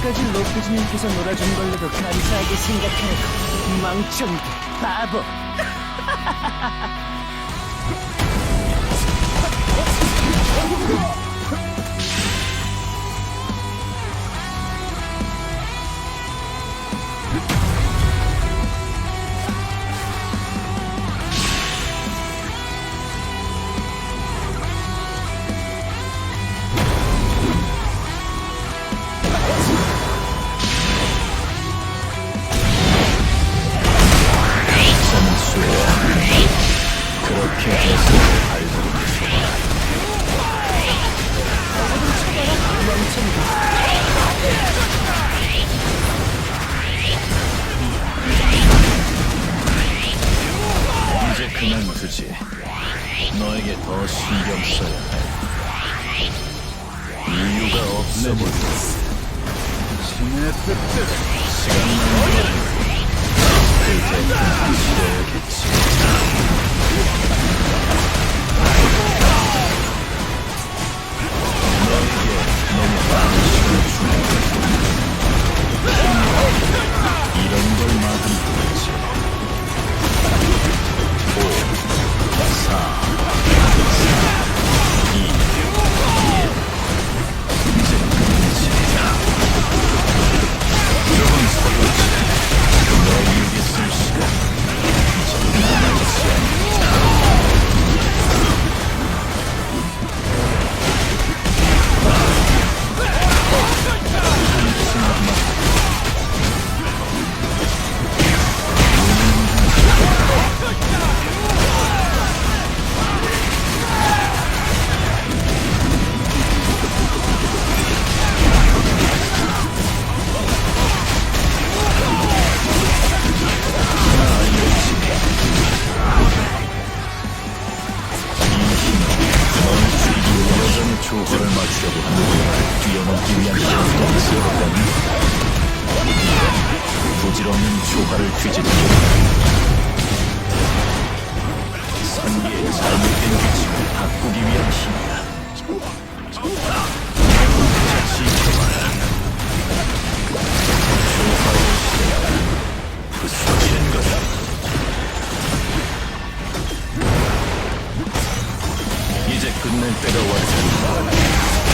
하나님께서 놀아준 걸로도 감사하게 생각하고 멍청이들 바보 이제 그만두지. 너에게 더 신경 써야 해. 이유가 없어 보였어 신의 뜻대로 시간만 걸리고 그때 치러야겠지 조화를 맞추려고 하는 뛰어넘기 위한 있었다니. 부질없는 조화를 뒤집기 산계의 잘못된 규칙을 끝낼 때가 왔다.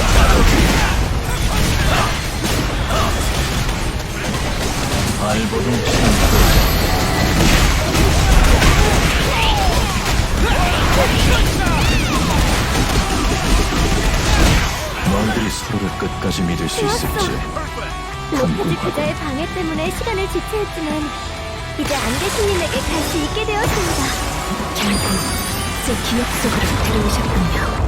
발버둥. 너희들이 서로를 끝까지 믿을 수 있을지 로프지 그자의 방해 때문에 시간을 지체했지만 이제 안개신님에게 갈 수 있게 되었습니다. 기억 속으로 들어오셨군요.